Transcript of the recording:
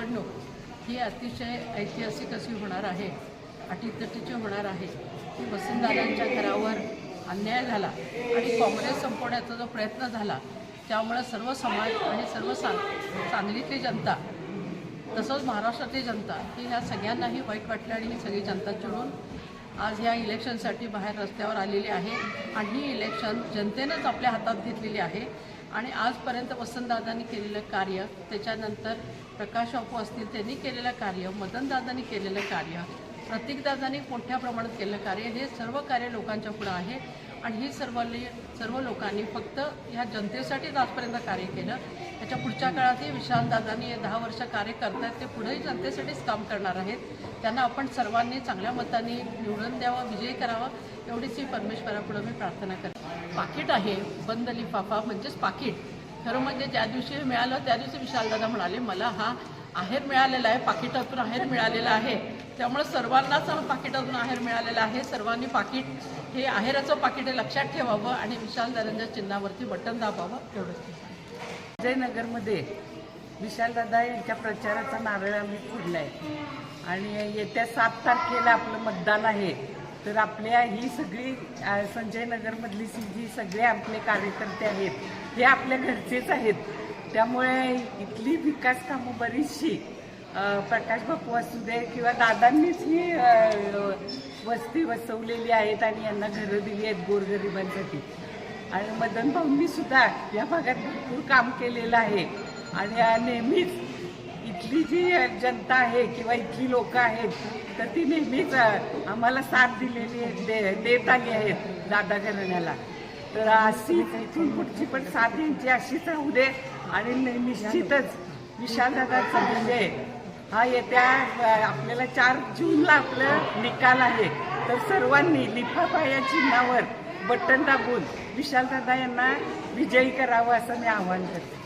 निवडणूक ही अतिशय ऐतिहासिक अशी होणार आहे. अटीतटीची होणार आहे. की वसंतदादांच्या घरावर अन्याय झाला आणि काँग्रेस संपवण्याचा जो प्रयत्न झाला त्यामुळं सर्व समाज आणि सर्व सा सांगलीतली जनता तसंच महाराष्ट्रातली जनता ही ह्या सगळ्यांनाही वाईट वाटलं आणि ही सगळी जनता चिडून आज ह्या इलेक्शनसाठी बाहेर रस्त्यावर आलेली आहे. आणि ही इलेक्शन जनतेनंच आपल्या हातात घेतलेली आहे. आणि आजपर्यंत वसंतदादांनी केलेलं कार्य त्याच्यानंतर प्रकाश बापू असतील त्यांनी केलेलं कार्य मदनदादांनी केलेलं कार्य प्रतीकदादांनी मोठ्या प्रमाणात केलेलं कार्य हे सर्व कार्य लोकांच्या पुढं आहे. आणि ही सर्व सर्व लोकांनी फक्त ह्या जनतेसाठीच आजपर्यंत कार्य केलं. त्याच्या पुढच्या काळातही विशालदादांनी दहा वर्ष कार्य करतायत ते पुढेही जनतेसाठीच काम करणार आहेत. त्यांना आपण सर्वांनी चांगल्या मताने निवडून द्यावं विजयी करावा एवढीच ही परमेश्वरापुढं मी प्रार्थना करते. पाकिट आहे बंद लिफाफा म्हणजेच पाकिट. खरं म्हणजे ज्या दिवशी मिळालं त्या दिवशी विशालदादा म्हणाले मला हा आहेर मिळालेला आहे पाकिटातून आहेर मिळालेला आहे. त्यामुळे सर्वांनाच पाकिटातून आहेर मिळालेला आहे. सर्वांनी पाकिट हे आहेराचं पाकिट हे लक्षात ठेवावं आणि विशालदादांच्या चिन्हावरती बटन दाबावं एवढंच विजयनगरमध्ये विशालदादा यांच्या प्रचाराचा नारळ आम्ही फोडला आहे आणि येत्या सात तारखेला आपलं मतदान आहे. तर आपल्या ही सगळी संजय नगरमधली जी सगळे आपले कार्यकर्ते आहेत. हे आपल्या घरचेच आहेत. त्यामुळे इथली विकास कामं बरीचशी प्रकाश बापू असू दे किंवा दादांनीच ही वस्ती वसवलेली आहेत आणि यांना घरं दिली आहेत गोरगरिबांसाठी. आणि मदन भाऊंनी सुद्धा या भागात भरपूर काम केलेलं आहे. आणि नेहमीच इथली जी जनता आहे किंवा इथली लोक आहेत तर ती नेहमीच आम्हाला साथ दिलेली दे देत आली आहेत दादा घराण्याला तर अशी इथून कुठची पण साथ यांची अशीच राहू दे आणि निश्चितच विशालदादाचा विजय हा येत्या आपल्याला चार जूनला आपलं निकाल आहे. तर सर्वांनी लिफाफा या चिन्हावर बटन दाबून विशालदादा यांना विजयी करावं असं मी आवाहन करते.